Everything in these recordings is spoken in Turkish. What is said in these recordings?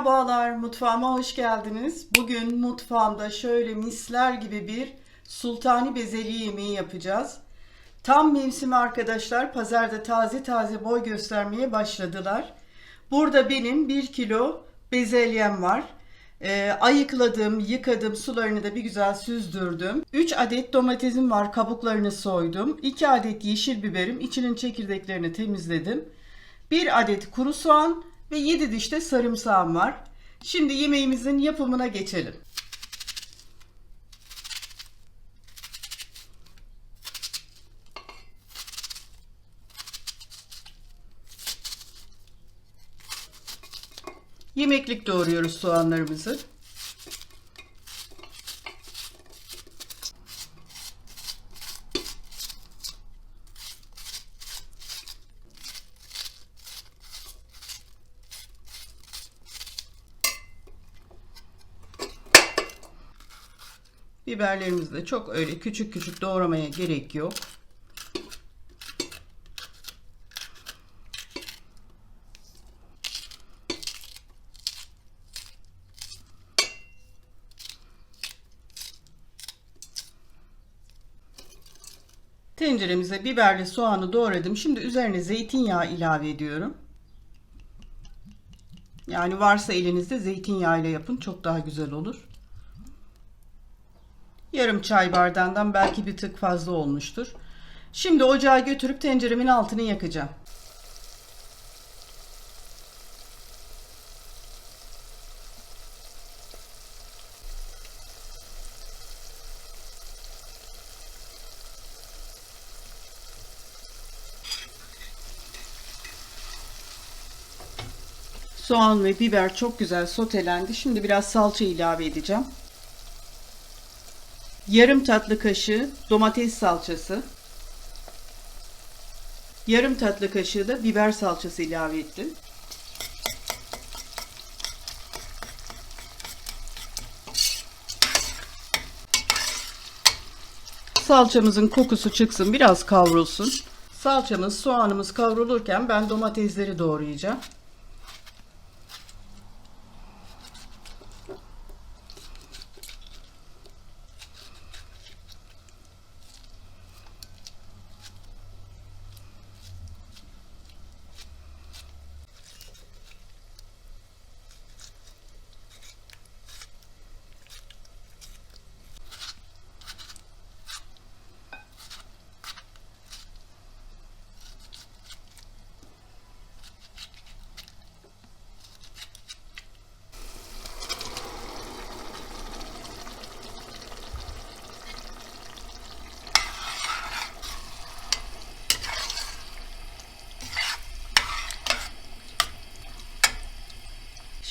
Merhabalar, mutfağıma hoş geldiniz. Bugün mutfağımda şöyle misler gibi bir sultani bezelye yemeği yapacağız. Tam mevsimi arkadaşlar, pazarda taze taze boy göstermeye başladılar. Burada benim 1 kilo bezelyem var. Ee, ayıkladım, yıkadım, sularını da bir güzel süzdürdüm. 3 adet domatesim var, kabuklarını soydum. 2 adet yeşil biberim, içinin çekirdeklerini temizledim. 1 adet kuru soğan ve 7 diş de sarımsağım var. Şimdi yemeğimizin yapımına geçelim. Yemeklik doğruyoruz soğanlarımızı. Biberlerimizi de çok öyle küçük küçük doğramaya gerek yok. Tenceremize biberli soğanı doğradım. Şimdi üzerine zeytinyağı ilave ediyorum. Yani varsa elinizde zeytinyağı ile yapın çok daha güzel olur. Yarım çay bardağından belki bir tık fazla olmuştur. Şimdi ocağa götürüp tenceremin altını yakacağım. Soğan ve biber çok güzel sotelendi. Şimdi biraz salça ilave edeceğim. Yarım tatlı kaşığı domates salçası. Yarım tatlı kaşığı da biber salçası ilave ettim. Salçamızın kokusu çıksın, biraz kavrulsun. Salçamız, soğanımız kavrulurken ben domatesleri doğrayacağım.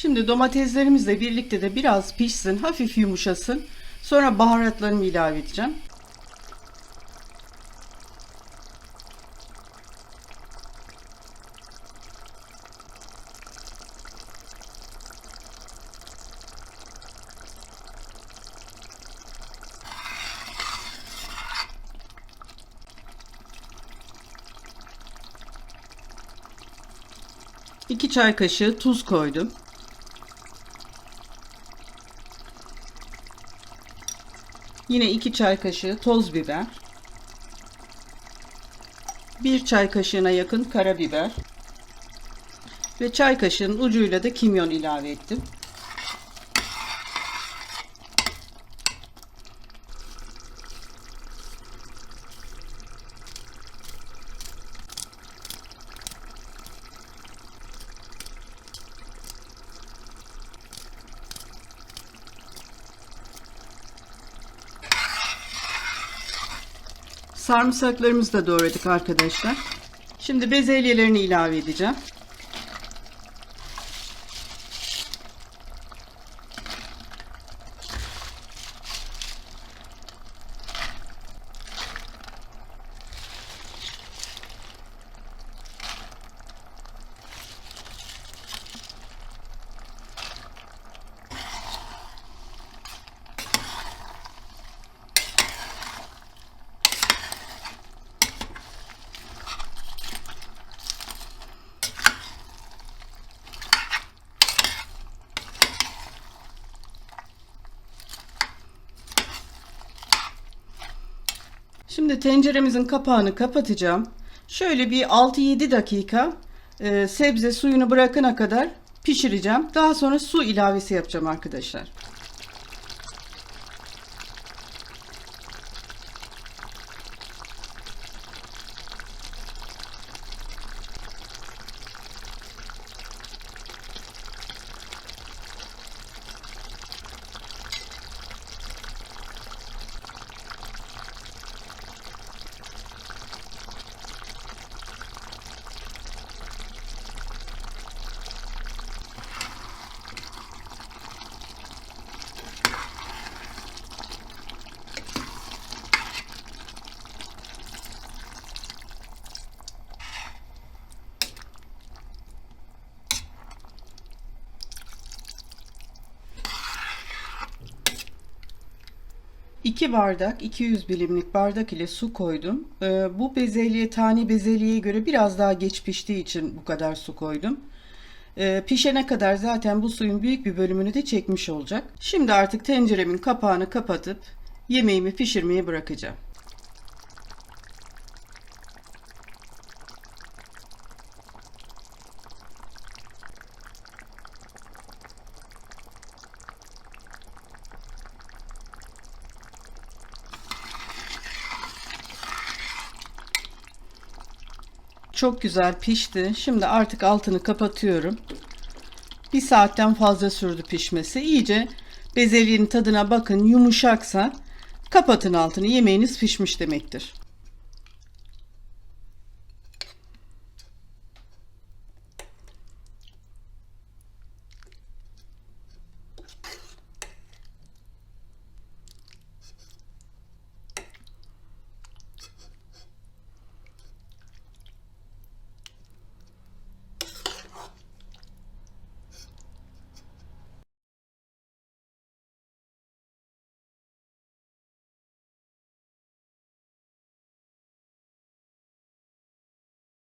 Şimdi domateslerimizle birlikte de biraz pişsin, hafif yumuşasın. Sonra baharatlarımı ilave edeceğim. İki çay kaşığı tuz koydum. Yine 2 çay kaşığı toz biber. 1 çay kaşığına yakın karabiber. Ve çay kaşığının ucuyla da kimyon ilave ettim. Sarımsaklarımızı da doğradık arkadaşlar. Şimdi bezelyelerini ilave edeceğim. Şimdi tenceremizin kapağını kapatacağım. Şöyle bir 6-7 dakika e, sebze suyunu bırakana kadar pişireceğim. Daha sonra su ilavesi yapacağım arkadaşlar. İki bardak 200 milimlik bardak ile su koydum. Ee, bu bezelye tane bezelyeye göre biraz daha geç piştiği için bu kadar su koydum. Ee, pişene kadar zaten bu suyun büyük bir bölümünü de çekmiş olacak. Şimdi artık tenceremin kapağını kapatıp yemeğimi pişirmeye bırakacağım. Çok güzel pişti. Şimdi artık altını kapatıyorum. Bir saatten fazla sürdü pişmesi. İyice bezelyenin tadına bakın. Yumuşaksa kapatın altını. Yemeğiniz pişmiş demektir.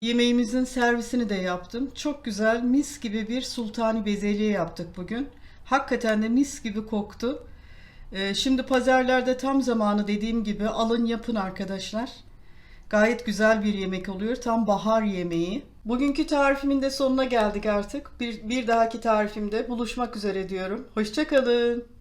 Yemeğimizin servisini de yaptım. Çok güzel mis gibi bir sultani bezelye yaptık bugün. Hakikaten de mis gibi koktu. Ee, şimdi pazarlarda tam zamanı dediğim gibi alın yapın arkadaşlar. Gayet güzel bir yemek oluyor. Tam bahar yemeği. Bugünkü tarifimin de sonuna geldik artık. Bir, bir dahaki tarifimde buluşmak üzere diyorum. Hoşçakalın.